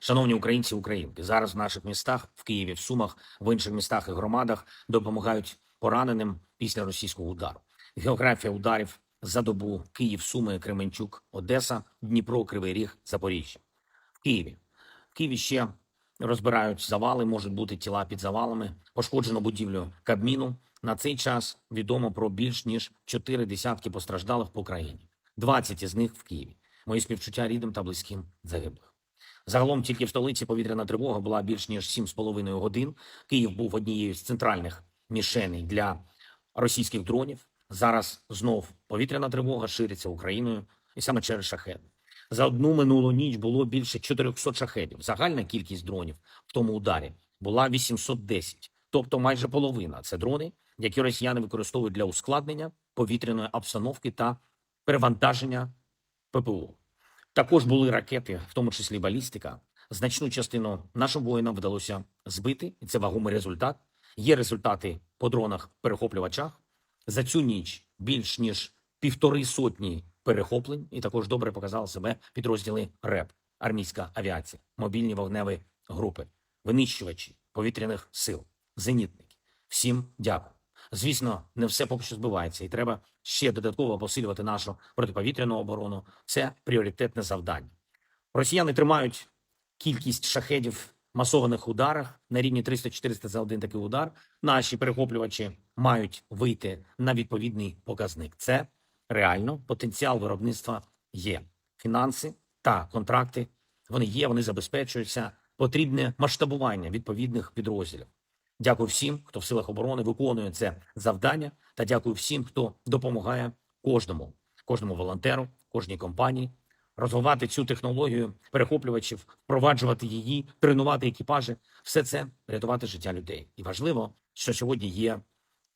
Шановні українці, українки, зараз в наших містах, в Києві, в Сумах, в інших містах і громадах допомагають пораненим після російського удару. Географія ударів за добу Київ, Суми, Кременчук, Одеса, Дніпро, Кривий Ріг, Запоріжжя. В Києві. В Києві ще розбирають завали, можуть бути тіла під завалами, пошкоджено будівлю Кабміну. На цей час відомо про більш ніж чотири десятки постраждалих по країні. 20 із них в Києві. Мої співчуття рідним та близьким загиблих. Загалом тільки в столиці повітряна тривога була більш ніж 7,5 годин. Київ був однією з центральних мішеней для російських дронів. Зараз знов повітряна тривога шириться Україною і саме через шахеди. За одну минулу ніч було більше 400 шахедів. Загальна кількість дронів в тому ударі була 810, тобто майже половина. Це дрони, які росіяни використовують для ускладнення повітряної обстановки та перевантаження ППО. Також були ракети, в тому числі балістика. Значну частину нашим воїнам вдалося збити, це вагомий результат. Є результати по дронах перехоплювачах. За цю ніч більш ніж півтори сотні перехоплень, і також добре показали себе підрозділи РЕП, армійська авіація, мобільні вогневі групи, винищувачі повітряних сил, зенітники. Всім дякую. Звісно, не все поки що збивається, і треба ще додатково посилювати нашу протиповітряну оборону. Це пріоритетне завдання. Росіяни тримають кількість шахедів масованих ударах на рівні 300-400 за один такий удар. Наші перехоплювачі мають вийти на відповідний показник. Це реально потенціал виробництва є. Фінанси та контракти вони є, вони забезпечуються. Потрібне масштабування відповідних підрозділів. Дякую всім, хто в силах оборони виконує це завдання, та дякую всім, хто допомагає кожному, кожному волонтеру, кожній компанії розвивати цю технологію перехоплювачів, впроваджувати її, тренувати екіпажі. Все це рятувати життя людей. І важливо, що сьогодні є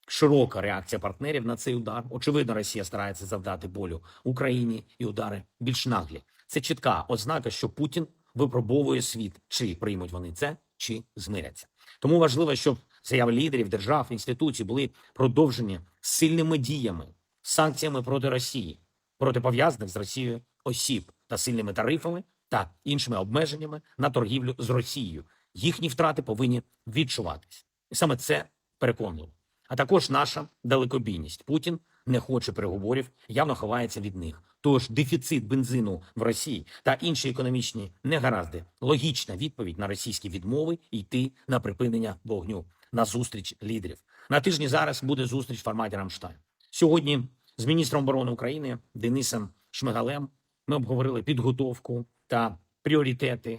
широка реакція партнерів на цей удар. Очевидно, Росія старається завдати болю Україні і удари більш наглі. Це чітка ознака, що Путін випробовує світ, чи приймуть вони це, чи змиряться. Тому важливо, щоб заяви лідерів держав інституцій були продовжені сильними діями, санкціями проти Росії, проти пов'язаних з Росією осіб та сильними тарифами та іншими обмеженнями на торгівлю з Росією. Їхні втрати повинні відчуватись, і саме це переконливо. А також наша далекобійність. Путін не хоче переговорів, явно ховається від них. Тож дефіцит бензину в Росії та інші економічні негаразди логічна відповідь на російські відмови йти на припинення вогню на зустріч лідерів. На тижні зараз буде зустріч в форматі Рамштайн. Сьогодні з міністром оборони України Денисом Шмигалем ми обговорили підготовку та пріоритети